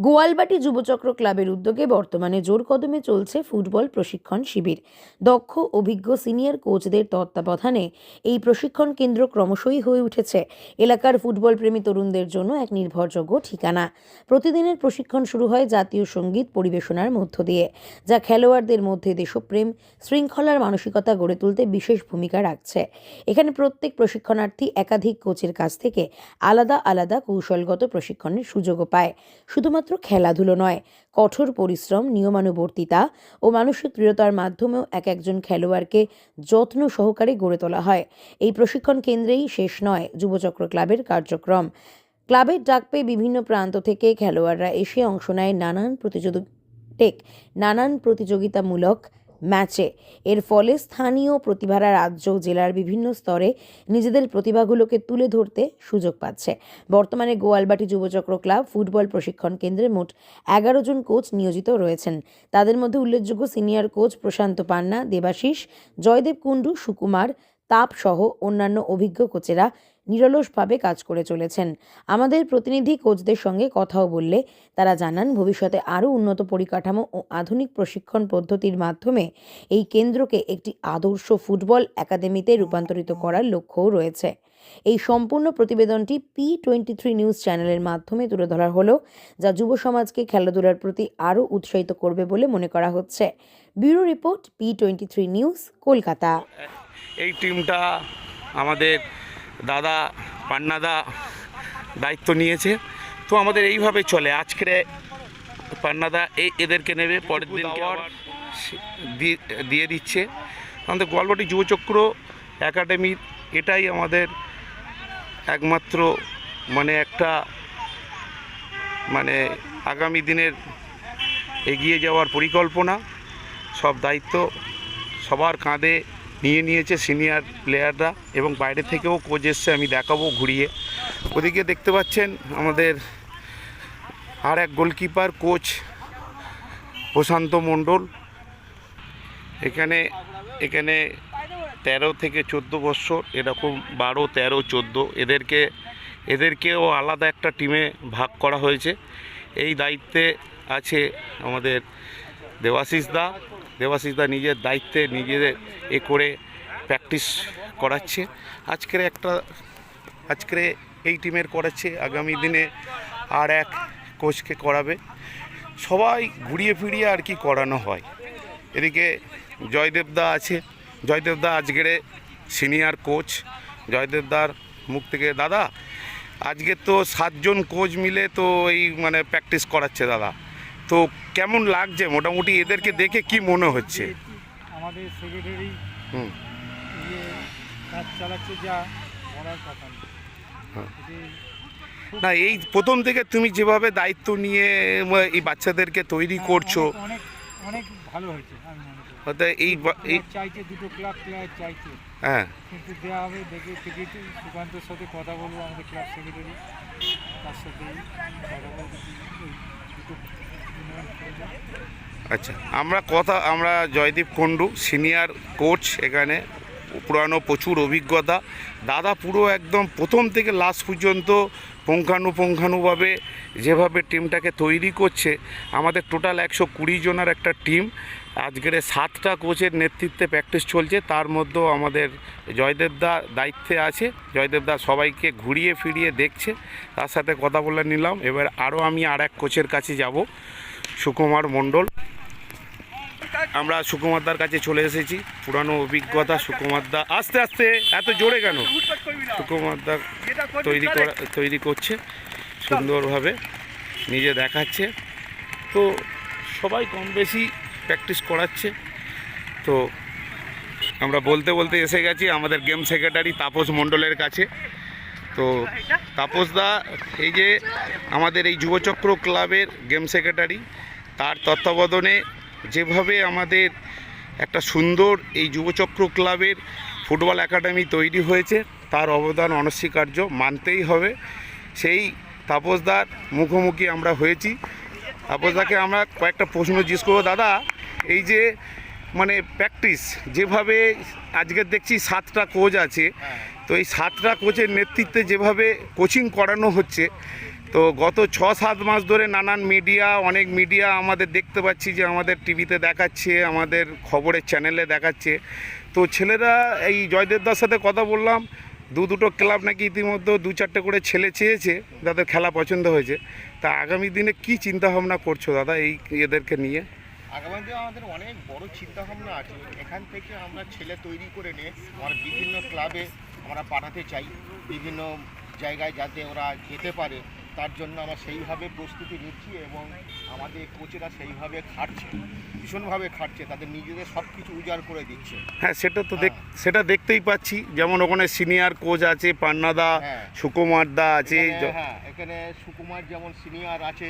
গোয়ালবাটি যুবচক্র ক্লাবের উদ্যোগে বর্তমানে জোর কদমে চলছে ফুটবল প্রশিক্ষণ শিবির। দক্ষ, অভিজ্ঞ সিনিয়র কোচদের তত্ত্বাবধানে এই প্রশিক্ষণ কেন্দ্র ক্রমশই হয়ে উঠেছে। এলাকার ফুটবল প্রেমী তরুণদের জন্য এক নির্ভরযোগ্য ঠিকানা। প্রতিদিনের প্রশিক্ষণ শুরু হয় জাতীয় সংগীত পরিবেশনার মধ্য দিয়ে, যা খেলোয়াড়দের মধ্যে দেশপ্রেম, শৃঙ্খলার মানসিকতা গড়ে তুলতে বিশেষ ভূমিকা রাখছে। এখানে প্রত্যেক প্রশিক্ষণার্থী একাধিক কোচের কাছ থেকে আলাদা আলাদা কৌশলগত প্রশিক্ষণের সুযোগও পায়। শুধুমাত্র খেলাধুলো নয়, কঠোর পরিশ্রম, নিয়মানুবর্তিতা ও মানসিক দৃঢ়তার মাধ্যমেও এক একজন খেলোয়াড়কে যত্ন সহকারে গড়ে তোলা হয়। এই প্রশিক্ষণ কেন্দ্রেই শেষ নয় যুবচক্র ক্লাবের কার্যক্রম। ক্লাবের ডাক পেয়ে বিভিন্ন প্রান্ত থেকে খেলোয়াড়রা এসে অংশ নেয় নানান প্রতিযোগিতা, নানান প্রতিযোগিতামূলক ম্যাচে। এর ফলে স্থানীয় প্রতিভারা রাজ্য জেলার বিভিন্ন স্তরে নিজেদের প্রতিভাগুলোকে তুলে ধরতে সুযোগ পাচ্ছে। বর্তমানে গোয়ালবাটি যুবচক্র ক্লাব ফুটবল প্রশিক্ষণ কেন্দ্রে মোট এগারো জন কোচ নিয়োজিত রয়েছেন। তাদের মধ্যে উল্লেখযোগ্য সিনিয়র কোচ প্রশান্ত পান্না, দেবাশিস, জয়দেব কুণ্ডু, সুকুমার তাপ সহ অন্যান্য অভিজ্ঞ কোচেরা নিরলসভাবে কাজ করে চলেছেন। আমাদের প্রতিনিধি কোচদের সঙ্গে কথাও বললে তারা জানান, ভবিষ্যতে আরও উন্নত পরিকাঠামো ও আধুনিক প্রশিক্ষণ পদ্ধতির মাধ্যমে এই কেন্দ্রকে একটি আদর্শ ফুটবল একাডেমিতে রূপান্তরিত করার লক্ষ্যও রয়েছে। এই সম্পূর্ণ প্রতিবেদনটি পি টোয়েন্টি থ্রি নিউজ চ্যানেলের মাধ্যমে তুলে ধরা হলো, যা যুব সমাজকে খেলাধুলার প্রতি আরও উৎসাহিত করবে বলে মনে করা হচ্ছে। Bureau report P twenty three news Kolkata. এই টিমটা আমাদের দাদা পান্নাদা দায়িত্ব নিয়েছে। তো আমাদের এইভাবে চলে। আজকে পান্নাদা এই এদেরকে নেবে পরের দিন আবার দিয়ে দিচ্ছে। আমাদের গল্পটি যুবচক্র একাডেমির এটাই আমাদের একমাত্র মানে একটা মানে আগামী দিনের এগিয়ে যাওয়ার পরিকল্পনা। সব দায়িত্ব সবার কাঁধে নিয়ে নিয়েছে সিনিয়র প্লেয়াররা এবং বাইরে থেকেও কোচ এসছে, আমি দেখাবো ঘুরিয়ে। ওদিকে দেখতে পাচ্ছেন আমাদের আর এক গোলকিপার কোচ প্রশান্ত মণ্ডল। এখানে এখানে তেরো থেকে চোদ্দ বছর, এরকম বারো, তেরো, চোদ্দ। এদেরকে, এদেরকেও আলাদা একটা টিমে ভাগ করা হয়েছে। এই দায়িত্বে আছে আমাদের দেবাশিস দা। দেবাশিস দা নিজের দায়িত্বে নিজেদের এ করে প্র্যাকটিস করাচ্ছে। আজকের একটা আজকে এই টিমের করাচ্ছে আগামী দিনে আর এক কোচকে করাবে। সবাই ঘুরিয়ে ফিরিয়ে আর কি করানো হয়। এদিকে জয়দেবদা আছে। জয়দেবদা আজকের সিনিয়র কোচ জয়দেবদার মুখ থেকে, দাদা, আজকে তো সাতজন কোচ মিলে তো এই মানে প্র্যাকটিস করাচ্ছে দাদা। তো কেমন লাগছে? মোটামুটি এদেরকে দেখে কি মনে হচ্ছে? আমাদের সেক্রেটারি হুম। কাজ চালাচ্ছে যা বলার কথা না হ্যাঁ। না এই প্রথম থেকে তুমি যেভাবে দায়িত্ব নিয়ে এই বাচ্চাদেরকে তৈরি করছ অনেক- অনেক ভালো হয়েছে আমি মনে করি। হয়তো এই চাইছে দুটো ক্লাব প্লেয়ার চাইছে। হ্যাঁ। কিন্তু দেওয়া হবে দেখে সুকান্তর সাথে কথা বলব আমাদের ক্লাব সেক্রেটারি তার সাথে কথা বলব এই দুটো tournament খেলব। আচ্ছা আমরা কথা, আমরা জয়দীপ কুণ্ডু সিনিয়র কোচ এখানে, পুরানো প্রচুর অভিজ্ঞতা। দাদা পুরো একদম প্রথম থেকে লাস্ট পর্যন্ত পুঙ্খানুপুঙ্খানুভাবে যেভাবে টিমটাকে তৈরি করছে, আমাদের টোটাল একশো কুড়ি জনের একটা টিম আজকের সাতটা কোচের নেতৃত্বে প্র্যাকটিস চলছে, তার মধ্যেও আমাদের জয়দেবদা দায়িত্বে আছে। জয়দেবদা সবাইকে ঘুরিয়ে ফিরিয়ে দেখছে, তার সাথে কথা বলে নিলাম। এবার আরও আমি আর এক কোচের কাছে যাব। সুকুমার মণ্ডল। আমরা সুকুমারদার কাছে চলে এসেছি। পুরানো অভিজ্ঞতা সুকুমারদা আস্তে আস্তে, এত জোরে কেন? সুকুমারদা তৈরি করা, তৈরি করছে, সুন্দরভাবে নিজে দেখাচ্ছে। তো সবাই কম বেশি প্র্যাকটিস করাচ্ছে। তো আমরা বলতে বলতে এসে গেছি আমাদের গেম সেক্রেটারি তাপস মণ্ডলের কাছে। তো তাপসদা এই যে আমাদের এই যুবচক্র ক্লাবের গেম সেক্রেটারি তার তত্ত্বাবধানে যেভাবে আমাদের একটা সুন্দর এই যুবচক্র ক্লাবের ফুটবল একাডেমি তৈরি হয়েছে, তার অবদান অনস্বীকার্য, মানতেই হবে। সেই তাপসদার মুখোমুখি আমরা হয়েছি। তাপসদাকে আমরা কয়েকটা প্রশ্ন জিজ্ঞেস করব। দাদা, এই যে মানে প্র্যাকটিস যেভাবে আজকে দেখছি সাতটা কোচ আছে, তো এই সাতটা কোচের নেতৃত্বে যেভাবে কোচিং করানো হচ্ছে তো গত ছ সাত মাস ধরে নানান মিডিয়া অনেক মিডিয়া আমাদের দেখতে পাচ্ছি যে আমাদের টিভিতে দেখাচ্ছে, আমাদের খবরের চ্যানেলে দেখাচ্ছে। তো ছেলেরা এই জয়দেবদার সাথে কথা বললাম, দু দুটো ক্লাব নাকি ইতিমধ্যে দু চারটে করে ছেলে চেয়েছে, যাদের খেলা পছন্দ হয়েছে। তা আগামী দিনে কি চিন্তা ভাবনা করছ দাদা এই এদেরকে নিয়ে? আগামী দিনে আমাদের অনেক বড় চিন্তা ভাবনা আছে। এখান থেকে আমরা ছেলে তৈরি করে নিয়ে আমরা বিভিন্ন ক্লাবে আমরা পাঠাতে চাই। বিভিন্ন জায়গায় যাতে ওরা যেতে পারে। তার জন্য আমরা সেইভাবে প্রস্তুতি নিচ্ছি এবং আমাদের কোচেরা সেইভাবে খাটছে ভীষণভাবে খাটছে তাদের নিজেদের সব কিছু উজাড় করে দিচ্ছে। হ্যাঁ সেটা তো দেখ সেটা দেখতেই পাচ্ছি। যেমন ওখানে সিনিয়র কোচ আছে পান্নাদা হ্যাঁ। সুকুমারদা আছে হ্যাঁ এখানে সুকুমার যেমন সিনিয়র আছে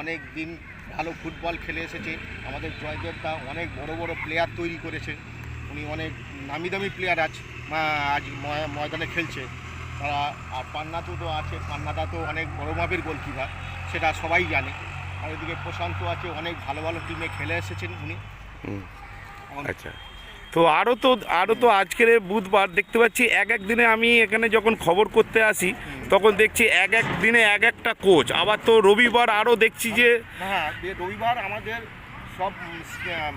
অনেক দিন ভালো ফুটবল খেলে এসেছে। আমাদের জয়দেব দা অনেক বড় বড় প্লেয়ার তৈরি করেছে। উনি অনেক নামি দামি প্লেয়ার আছে আজ ময়দানে খেলছে। তারা আর পান্নাতু তো আছে পান্নাদা তো অনেক বড় মাপের গোলকিপার সেটা সবাই জানে। আর এদিকে প্রশান্ত আছে অনেক ভালো ভালো টিমে খেলে এসেছেন উনি। আচ্ছা। তো আরও তো আরও তো আজকের বুধবার দেখতে পাচ্ছি এক এক দিনে আমি এখানে যখন খবর করতে আসি তখন দেখছি এক এক দিনে এক একটা কোচ আবার তো রবিবার আরও দেখছি যে হ্যাঁ যে রবিবার আমাদের সব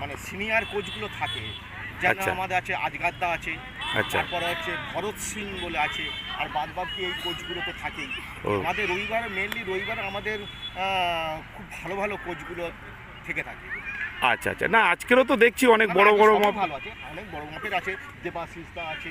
মানে সিনিয়র কোচগুলো থাকে। যেন আচ্ছা। আমাদের আছে আজগাদ্দা আছে। তারপরে হচ্ছে ভরত সিং বলে আছে আর বাদ বাকি এই কোচগুলো তো থাকেই আমাদের রবিবার মেনলি রবিবার আমাদের খুব ভালো ভালো কোচগুলো থেকে থাকে। আচ্ছা আচ্ছা। না আজকেরও তো দেখছি অনেক বড় না, না, বড় মাপ ভালো আছে অনেক বড় মাপের আছে দেবাশিস আছে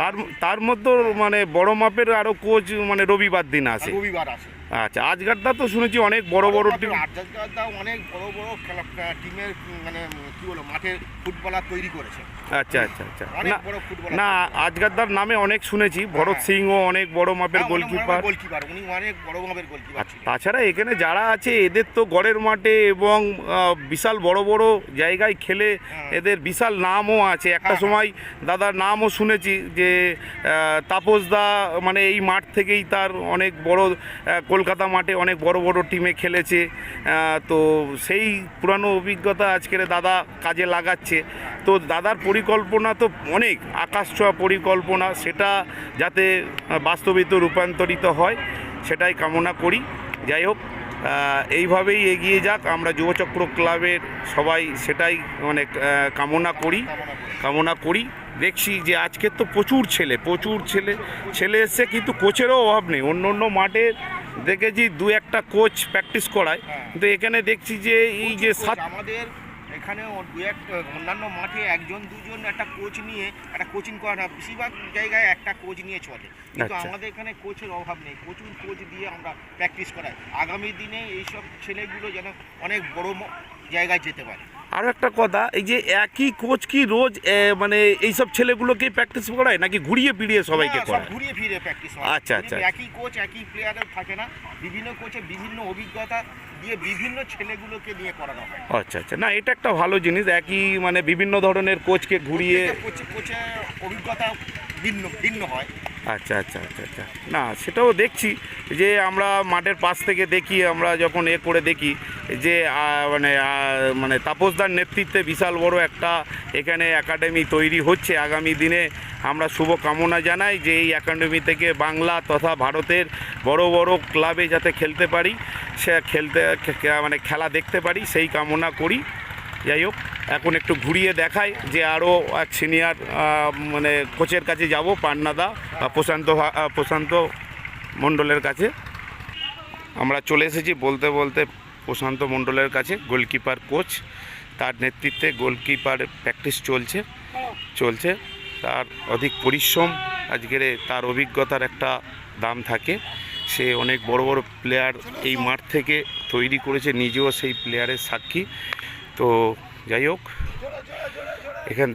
তার তার মধ্যে মানে বড় মাপের আরও কোচ মানে রবিবার দিন আর আসে রবিবার আছে। আচ্ছা আজগারদা তো শুনেছি অনেক বড় বড় টিম আর্জাদা অনেক বড় বড় খেলা টিমের মানে কি বলো মাঠের ফুটবলার তৈরি করেছে। আচ্ছা আচ্ছা আচ্ছা। অনেক বড় ফুটবলার না আজগারদার নামে অনেক শুনেছি ভরত হ্যাঁ। সিংও অনেক বড় মাপের হ্যাঁ, গোলকিপার গোলকিপার উনি অনেক বড় মাপের গোলকিপার আর তাছাড়া এখানে যারা আছে এদের তো গড়ের মাঠে এবং বিশাল বড় বড় জায়গায় খেলে হ্যাঁ। এদের বিশাল নামও আছে। একটা সময় দাদার নামও শুনেছি যে তাপসদা মানে এই মাঠ থেকেই তার অনেক বড় কলকাতা মাঠে অনেক বড় বড় টিমে খেলেছে তো সেই পুরানো অভিজ্ঞতা আজকের দাদা কাজে লাগাচ্ছে। তো দাদার পরিকল্পনা তো অনেক, আকাশ ছোঁয়া পরিকল্পনা, সেটা যাতে বাস্তবিত রূপান্তরিত হয়, সেটাই কামনা করি। যাই হোক এইভাবেই এগিয়ে যাক, আমরা যুবচক্র ক্লাবের সবাই সেটাই মানে কামনা করি কামনা করি। দেখছি যে আজকে তো প্রচুর ছেলে প্রচুর ছেলে ছেলে এসছে, কিন্তু কোচেরও অভাব নেই। অন্য অন্য মাঠে দেখেছি দু একটা কোচ প্র্যাকটিস করায়। হ্যাঁ। কিন্তু এখানে দেখছি যে এই যে সাত আমাদের এখানে দু এক অন্যান্য মাঠে একজন দুজন একটা কোচ নিয়ে একটা কোচিং করা না বেশিরভাগ জায়গায় একটা কোচ নিয়ে চলে। কিন্তু আচ্ছা। আমাদের এখানে কোচের অভাব নেই। প্রচুর কোচ দিয়ে আমরা প্র্যাকটিস করাই। আগামী দিনে এইসব ছেলেগুলো যেন অনেক বড় জায়গায় যেতে পারে। আরও একটা কথা এই যে একই কোচ কি রোজ মানে এইসব ছেলেগুলোকে প্র্যাকটিস করায় নাকি ঘুরিয়ে ফিরিয়ে সবাইকে করায়? ঘুরিয়ে ফিরে প্র্যাকটিস হয়। আচ্ছা, আচ্ছা, একই কোচ একই প্লেয়ারের থাকে না বিভিন্ন কোচে বিভিন্ন অভিজ্ঞতা দিয়ে বিভিন্ন ছেলেগুলোকে নিয়ে করানো হয়। আচ্ছা আচ্ছা। না এটা একটা ভালো জিনিস একই মানে বিভিন্ন ধরনের কোচকে ঘুরিয়ে প্রত্যেকটা কোচে কোচে অভিজ্ঞতা ভিন্ন ভিন্ন হয়। আচ্ছা আচ্ছা আচ্ছা আচ্ছা। না, সেটাও দেখছি যে আমরা মাঠের পাশ থেকে দেখি, আমরা যখন এ করে দেখি যে মানে মানে তাপসদার নেতৃত্বে বিশাল বড় একটা এখানে একাডেমি তৈরি হচ্ছে। আগামী দিনে আমরা শুভ কামনা জানাই যে এই একাডেমি থেকে বাংলা তথা ভারতের বড় বড় ক্লাবে যাতে খেলতে পারি, সে খেলতে মানে খেলা দেখতে পারি, সেই কামনা করি। যাই হোক, এখন একটু ঘুরিয়ে দেখাই যে আরও এক সিনিয়র মানে কোচের কাছে যাব পান্নাদা প্রশান্ত প্রশান্ত মণ্ডলের কাছে। আমরা চলে এসেছি বলতে বলতে প্রশান্ত মণ্ডলের কাছে, গোলকিপার কোচ। তার নেতৃত্বে গোলকিপার প্র্যাকটিস চলছে চলছে। তার অধিক পরিশ্রম, আজকের তার অভিজ্ঞতার একটা দাম থাকে। সে অনেক বড় বড় প্লেয়ার এই মাঠ থেকে তৈরি করেছে, নিজেও সেই প্লেয়ারের সাক্ষী। তো যাই হোক এখান